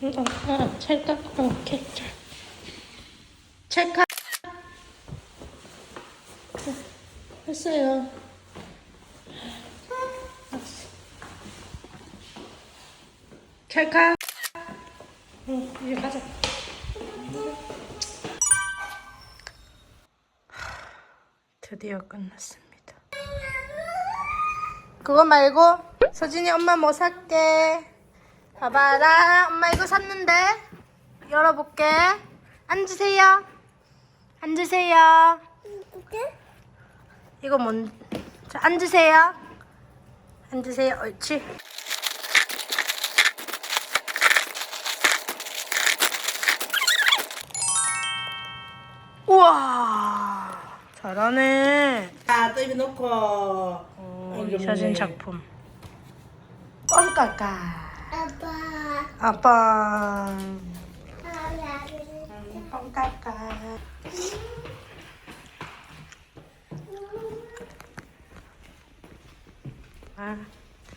응, 어, 어, 찰칵. 어, 오케이. 자. 찰칵. 자, 했어요. 찰칵. 응, 이제 가자. 드디어 끝났습니다. 그거 말고 서진이 엄마 뭐 살게. 봐봐라, 엄마 이거 샀는데 열어볼게. 앉으세요. 앉으세요. 이거 뭔? 자, 앉으세요. 앉으세요. 옳지. 우와, 잘하네. 자, 또 입에 놓고. 어, 이게 사진. 작품. 껌까까. 아빠. 아빠. 하나, 껌까까. 아,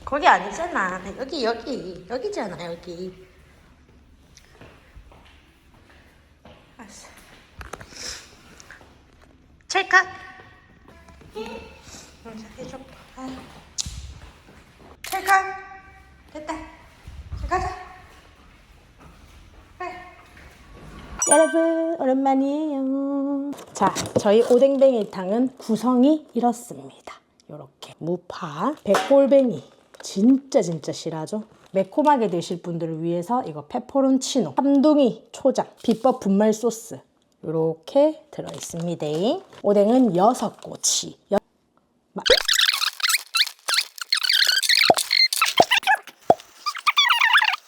거기 아니잖아. 여기 여기 여기잖아 여기. 알았어. 찰칵. 응, 자, 해줘. 아. 찰칵. 됐다. 자, 가자. 그래. 여러분 오랜만이에요. 자, 저희 오뎅뱅이탕은 구성이 이렇습니다. 요렇게 무파, 백골뱅이 진짜 진짜 실하죠. 매콤하게 드실 분들을 위해서 이거 페퍼론치노, 삼둥이 초장, 비법 분말 소스 요렇게 들어 있습니다. 오뎅은 여섯 꼬치. 여... 마-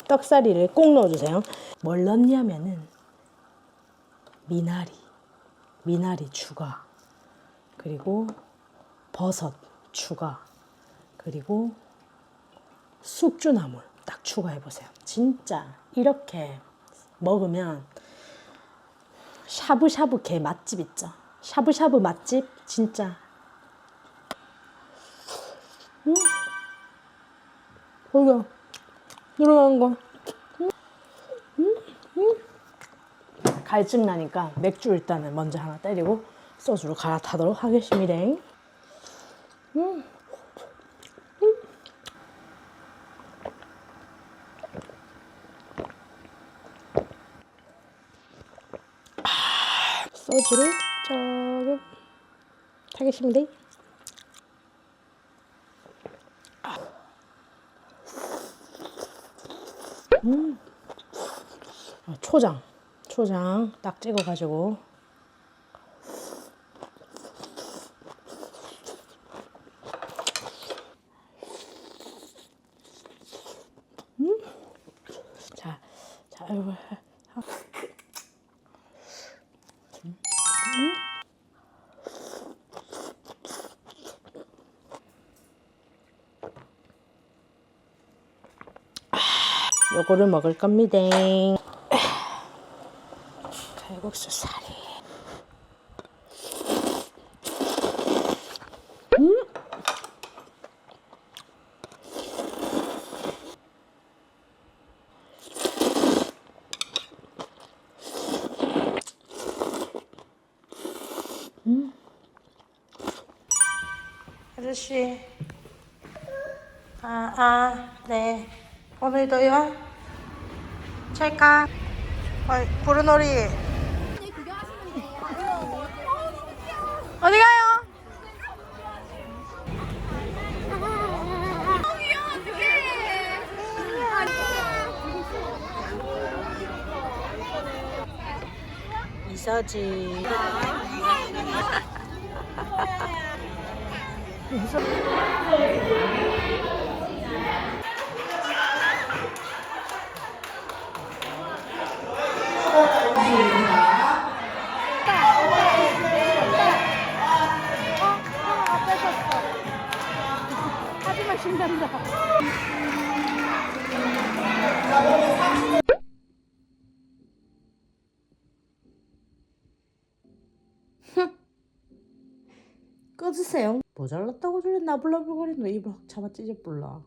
떡사리를 꼭 넣어주세요. 뭘 넣냐면은 미나리, 미나리 추가, 그리고 버섯 추가, 그리고 숙주나물 딱 추가해 보세요. 진짜 이렇게 먹으면 샤브샤브 개 맛집 있죠. 샤브샤브 맛집 진짜. 음, 여기가 들어간 거. 갈증 나니까 맥주 일단은 먼저 하나 때리고 소주로 갈아타도록 하겠습니다. 음. 음. 아, 소주를 조금 타겠습니다. 아, 초장, 초장 딱 찍어가지고 음, 자. 음. 아, 요거를 먹을 겁니다. 칼국수 사리. 아저씨. 아, 아, 네. 오늘도요? 찰칵. 어이, 부르놀이. 이서지. 하지만 신난다. 잘랐어요. 뭐 잘랐다고 소리 나불나불거리는 입을 확 잡아 찢어불라.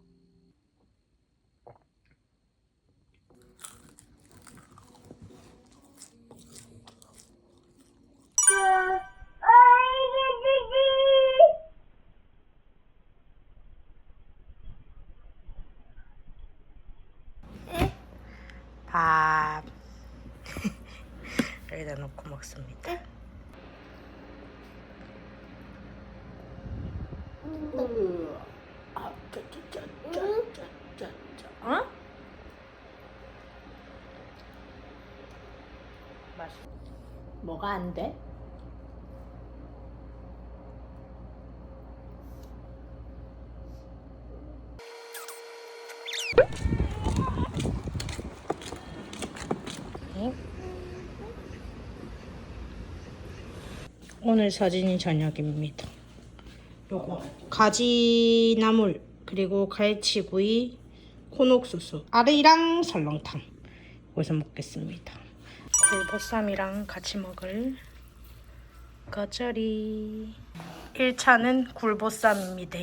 밥 여기다 놓고 먹습니다. 맛있. 뭐가 안 돼? 오늘 사진이 저녁입니다. 요거 가지나물 그리고 갈치구이 콘옥수수 아래이랑 설렁탕 여기서 먹겠습니다. 굴보쌈이랑 같이 먹을 겉절이 1차는 굴보쌈입니다.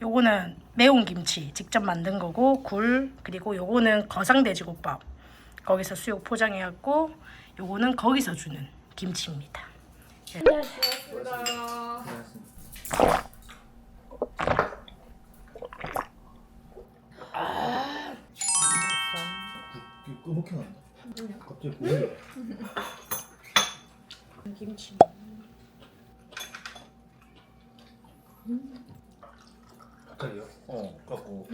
요거는 매운 김치 직접 만든 거고 굴 그리고 요거는 거상돼지국밥 거기서 수육 포장해갖고 요거는 거기서 주는 김치입니다. 끄먹혀 난다. 갑자기 보여. 김치 갑자기요? 어, 갖고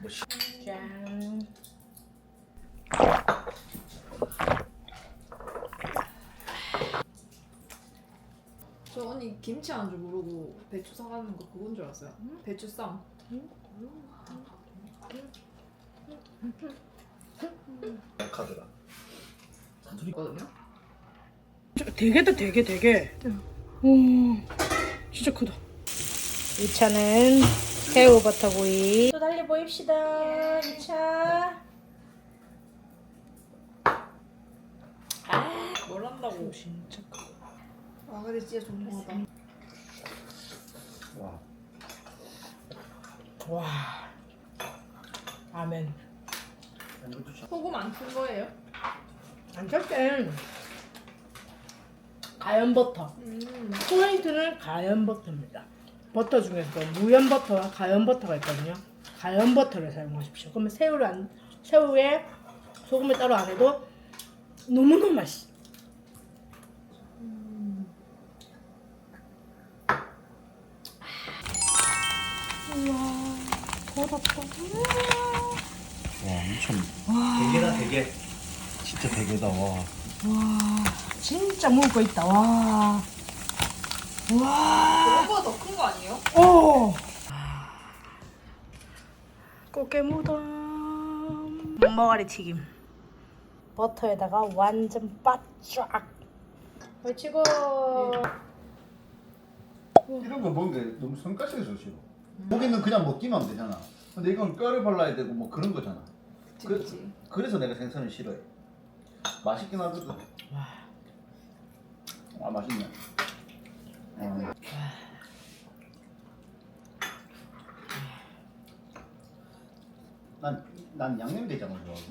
뭐 시... 짠. 저 언니 김치 안 줄 모르고 배추 사가는 거 그건 줄 알았어요. 배추 쌈. 카드라. 잔소리. 있거든요. 되게다 되게 되게. 오, 진짜 크다. 2차는 새우 버터구이. 또 달리 보입시다. 2차. 뭘 한다고? 진짜 크다. 아 근데 진짜 존중하다. 와. 와. 아멘. 소금 안튼 거예요? 안 절대. 가연 버터. 음. 포인트는 가연 버터입니다. 버터 중에서도 무연 버터와 가연 버터가 있거든요. 가연 버터를 사용하십시오. 그러면 새우를 안, 새우에 소금을 따로 안 해도 너무너무 맛있어. 더럽다. 와, 엄청. 대게다 대게. 진짜 대게다 와. 와, 진짜 먹을 거 있다. 와. 와. 그거보다 더 큰 거 아니에요? 오! 꽃게무덤 먹머가리 튀김 버터에다가 완전 바쫙 걸치고 이런 거 먹는 게 너무 성가시해서 싫어. 고기는 그냥 먹기만 하면 되잖아. 근데 이건 뼈를 발라야 되고 뭐 그런 거잖아. 그, 그치. 그래서 내가 생선을 싫어해. 맛있긴 하거든. 아 맛있네. 어. 난, 난 양념 대장을 좋아하고.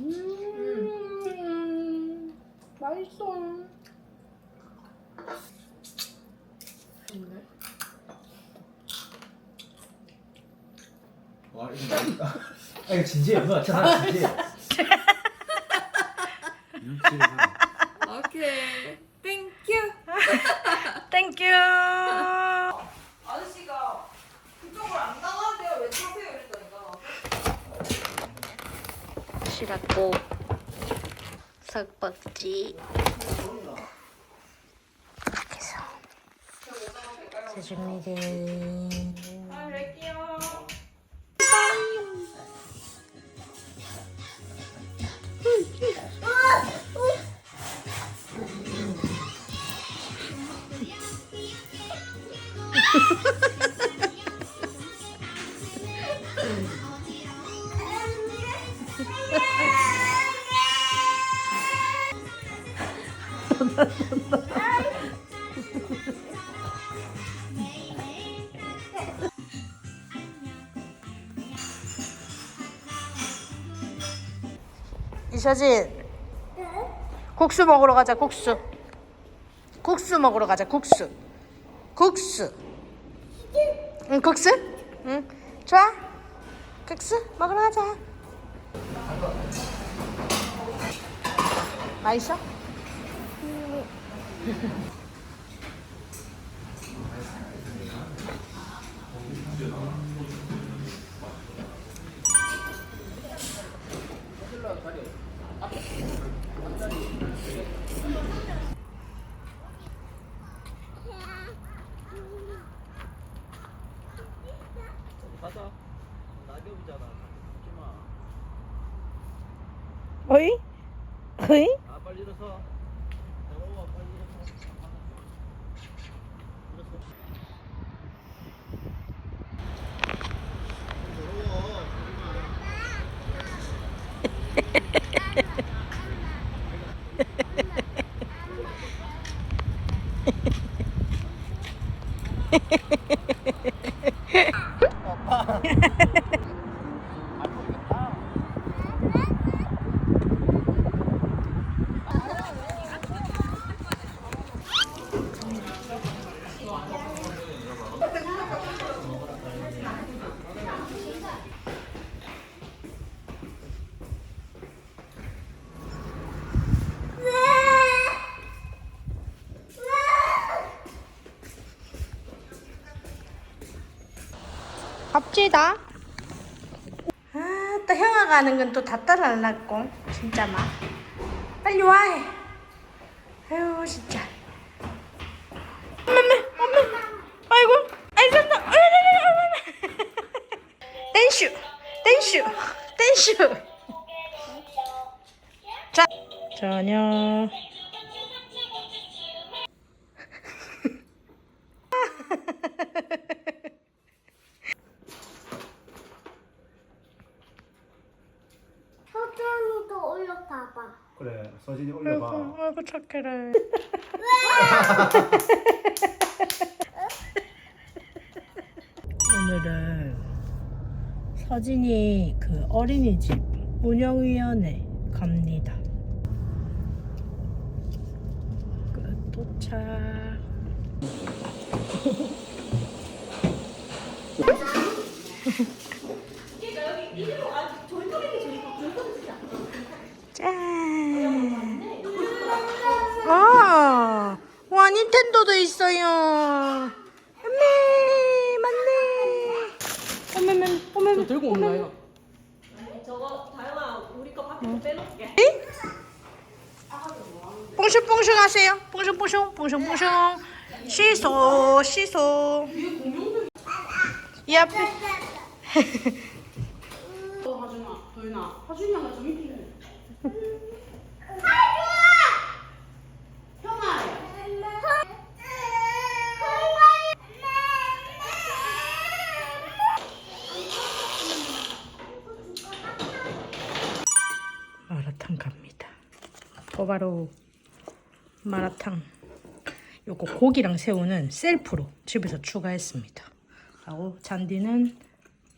음 맛있어 좋네. 와, 이거 맛있다. 아, 이거 진지해. 누나, 자, 진지해. 오케이. 땡큐. 땡큐 아저씨가 그쪽으로 안 나가는데요. 왜 타세요? 이랬다니까. 시라고 이렇게 해서 세줍니다 이서진. 국수 먹으러 가자 국수. 국수 먹으러 가자 국수. 국수 응 국수? 응 좋아 국수 먹으러 가자 맛있어? 가자. 낙엽이잖아. 죽지 마. 어이? 어이? 아 빨리 일어서. 더러워 빨리 일어서. 일어서. 더러워. 갑시다. 아, 또 형아 가는 건 또 다 따라하려고. 진짜 막. 빨리 와. 해. 아유, 진짜. 엄마, 엄마. 아이고. 아이, 산다. 댄슈. 댄슈. 댄슈. 자. 저녁. 서준이도 올려봐봐. 그래 서진이 아이고, 아이고, 착해라. 오늘은 서진이 그 어린이집 운영위원회 갑니다. 끝 도착. 짠. 아, 와 닌텐도도 있어요. 어메, 맞네. 어메, 어메. 들고 온 거예요. 뽕숑뽕숑 하세요. 뽕숑뽕숑, 뽕숑뽕숑. 시소, 시소. 이 앞에. 마라탕 갑니다. 바로 마라탕. 요거 고기랑 새우는 셀프로 집에서 추가했습니다. 하고 잔디는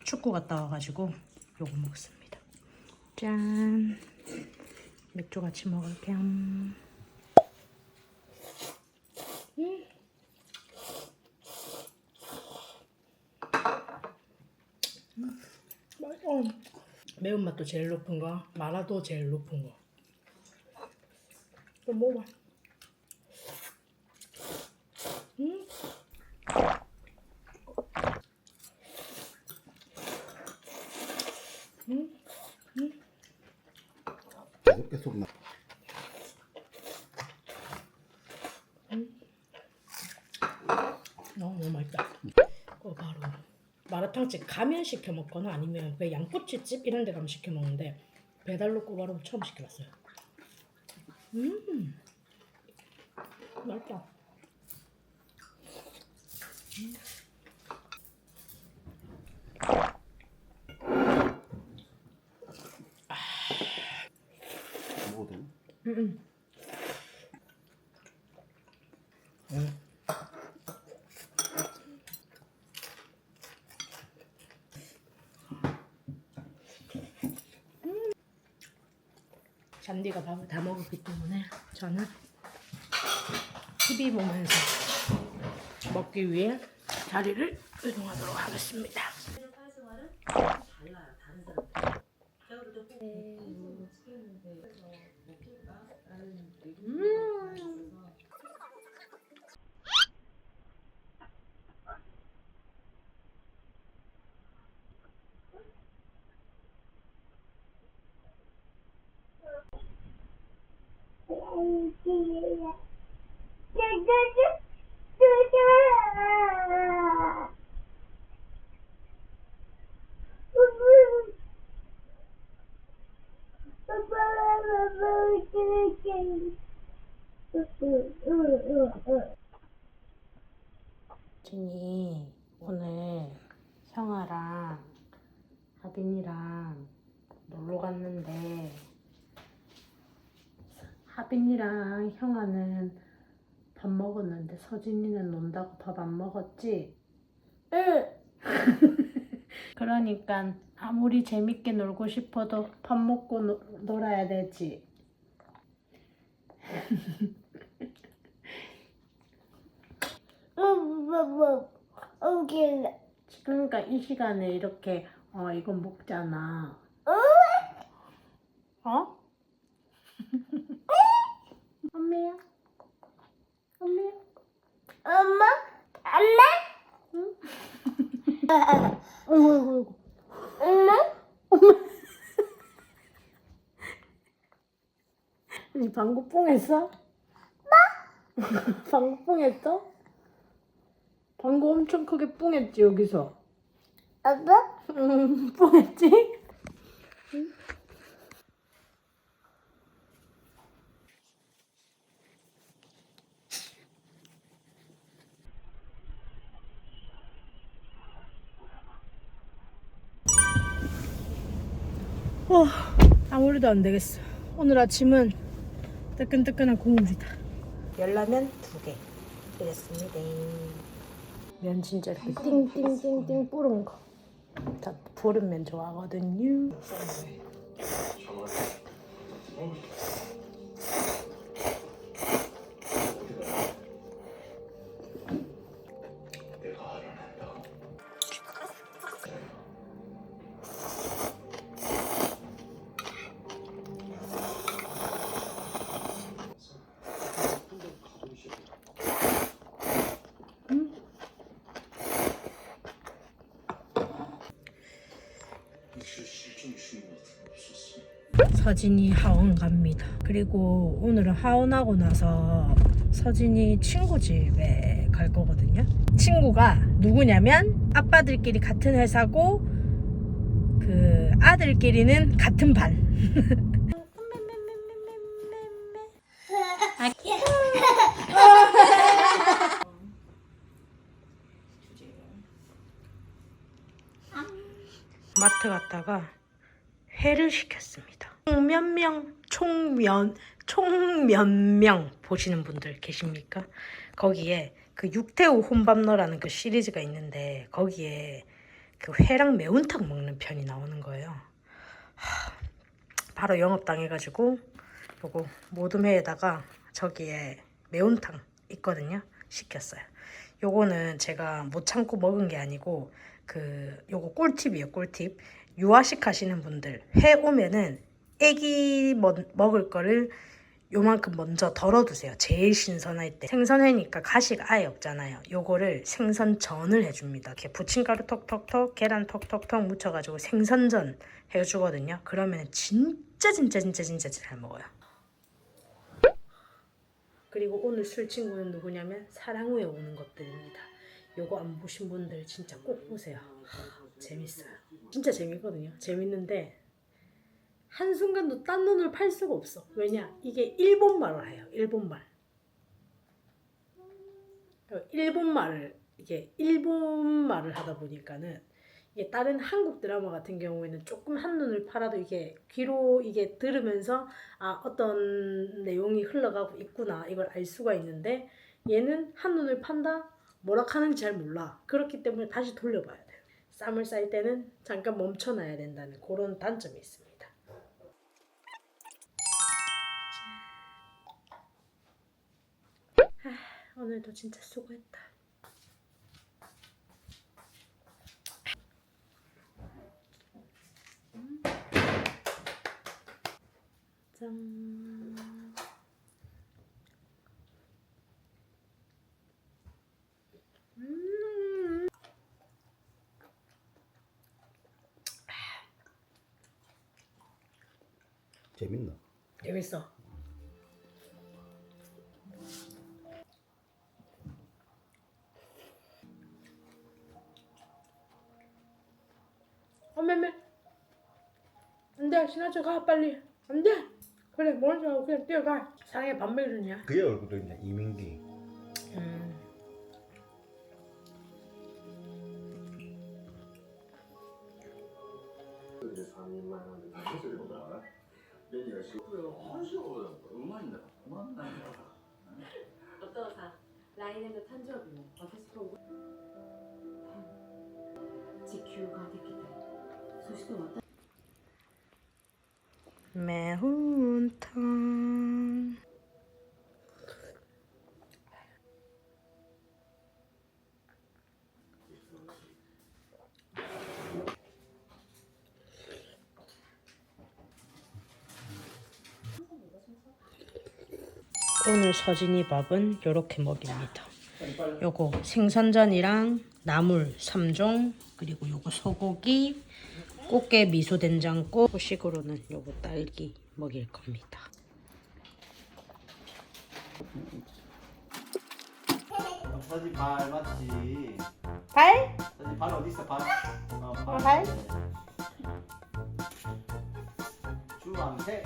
축구 갔다 와가지고 요거 먹습니다. 짠. 맥주 같이 먹을게요. 음. 음. 매운맛도 제일 높은 거, 마라도 제일 높은 거. 또 먹어봐. 음. 계속 계속 나. 너무, 너무 맛있다. 어, 바로 마라탕집 가면 시켜 먹거나 아니면 그 양꼬치집 이런 데 가면 시켜 먹는데 배달로 꼬바로 처음 시켜봤어요. 음, 맛있다. 먹어도 되나? 음, 잔디가 밥을 다 먹었기 때문에 저는 TV 보면서 먹기 위해 자리를 이동하도록 하겠습니다. 준이 오늘 형아랑 하빈이랑 놀러 갔는데 하빈이랑 형아는 밥 먹었는데 서진이는 논다고 밥 안 먹었지? 응. 그러니까 아무리 재밌게 놀고 싶어도 밥 먹고 노, 놀아야 되지. 그러니까 이 시간에 이렇게 어 이건 먹잖아. 어? 엄마야. 엄마야. 엄마? 엄마? 어이구 어이구 어이구. 엄마? 니 방구 뽕했어? 뭐? 방구 뽕했어? 방구 엄청 크게 뽕했지 여기서. 아빠? 응 뽕했지? 어, 아무래도 안 되겠어. 오늘 아침은 뜨끈뜨끈한 국물이다. 열라면 두 개. 드렸습니다. 면 진짜 이렇게 띵띵띵띵 뿌른 거. 다 부른 면 좋아하거든요. 서진이 하원 갑니다. 그리고 오늘은 하원하고 나서 서진이 친구 집에 갈 거거든요. 친구가 누구냐면 아빠들끼리 같은 회사고 그 아들끼리는 같은 반. 마트 갔다가 회를 시켰습니다. 총 몇 명, 총면, 총 몇 명 보시는 분들 계십니까? 거기에 그 육태우 혼밥너라는 그 시리즈가 있는데 거기에 그 회랑 매운탕 먹는 편이 나오는 거예요. 하, 바로 영업 당해가지고 요거 모든 회에다가 저기에 매운탕 있거든요. 시켰어요. 요거는 제가 못 참고 먹은 게 아니고 그 요거 꿀팁이에요. 꿀팁. 유아식 하시는 분들 회 오면은 먹, 먹을 거를 요만큼 먼저 덜어두세요. 제일 신선할 때. 생선회니까 가시가 아예 없잖아요. 요거를 생선전을 해줍니다. 이렇게 부침가루 톡톡톡, 계란 톡톡톡 묻혀가지고 생선전 해주거든요. 그러면 진짜 진짜 진짜 진짜 잘 먹어요. 그리고 오늘 술 친구는 누구냐면 사랑후에 오는 것들입니다. 요거 안 보신 분들 진짜 꼭 보세요. 하, 재밌어요. 진짜 재밌거든요. 재밌는데 한순간도 딴 눈을 팔 수가 없어. 왜냐? 이게 일본말을 해요. 일본말. 일본말을 이게 일본말을 하다 보니까는 이게 다른 한국 드라마 같은 경우에는 조금 한눈을 팔아도 이게 귀로 이게 들으면서 아 어떤 내용이 흘러가고 있구나 이걸 알 수가 있는데 얘는 한눈을 판다 뭐라 하는지 잘 몰라 그렇기 때문에 다시 돌려봐야 돼요 쌈을 쌀 때는 잠깐 멈춰놔야 된다는 그런 단점이 있습니다 오늘도 진짜 수고했다. 짠. 재밌나? 재밌어. 어메메 안돼 신하철 가 빨리 안돼 그래 먼저 하고 그냥 뛰어가 상해 밥 먹이느냐 그의 얼굴도 있네 이민기. 음. 어떠사? 라인에도 탄저비요. 어디서 보고? 지큐가 됐기 소식도 왔다. 매운탕 오늘 서진이 밥은 이렇게 먹입니다. 요거 생선전이랑 나물 3종 그리고 요거 소고기 꽃게 미소 된장국 후식으로는 요거 딸기 먹일 겁니다. 사진 발 맞지? 발? 사진 발 어디 있어 발? 어, 발? 주황색